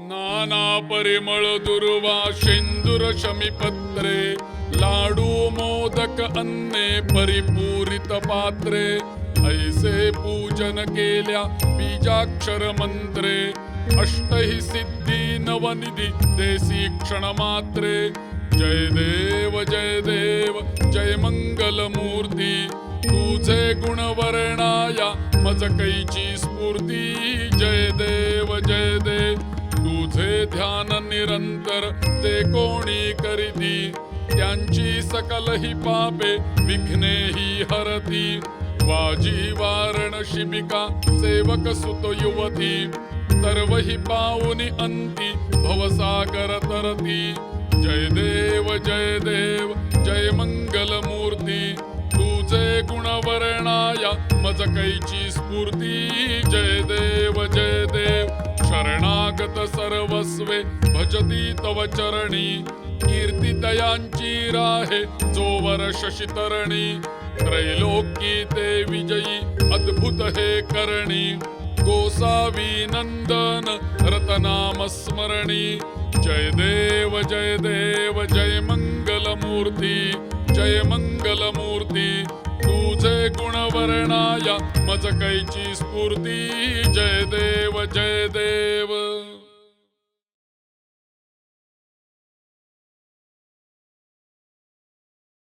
नाना परिमळ दुर्वा शेंदुर शमीपत्रे लाडू मोदक अन्ने परिपूरित पात्रे. ऐसे पूजन केल्या बीजाक्षर मंत्रे. अष्टही सिद्धी नवनिधी देसी क्षण मात्रे. जय देव जय देव जय मंगल मूर्ती. तुझे गुण वर्णाया मज कैची स्फूर्ती. जय देव ध्यान निरंतर ते कोणी करीती? त्यांची सकल ही पापे विघ्ने ही हरती. वाजी वारण शिबिका सेवक सुत युवती. तरवही पाऊनी अंती भवसागर तरती. जय देव जय देव जय मंगल मूर्ती. तुझे गुणवर्णाया मज कैची स्फूर्ती. जय देव जय देव शरणागत सर्वस्वे भजती तव चरणी कीर्ती दयांची राहे जोवर शशितरणी त्रैलोकी ते विजयी अद्भुत हे करणी। गोसावी नंदन रतनाम स्मरणी। जय देव जय देव जय मंगल मूर्ती जय मंगल मूर्ती तुझे गुणवर्णाया मज कैची स्फूर्ती। जय देव जय देव।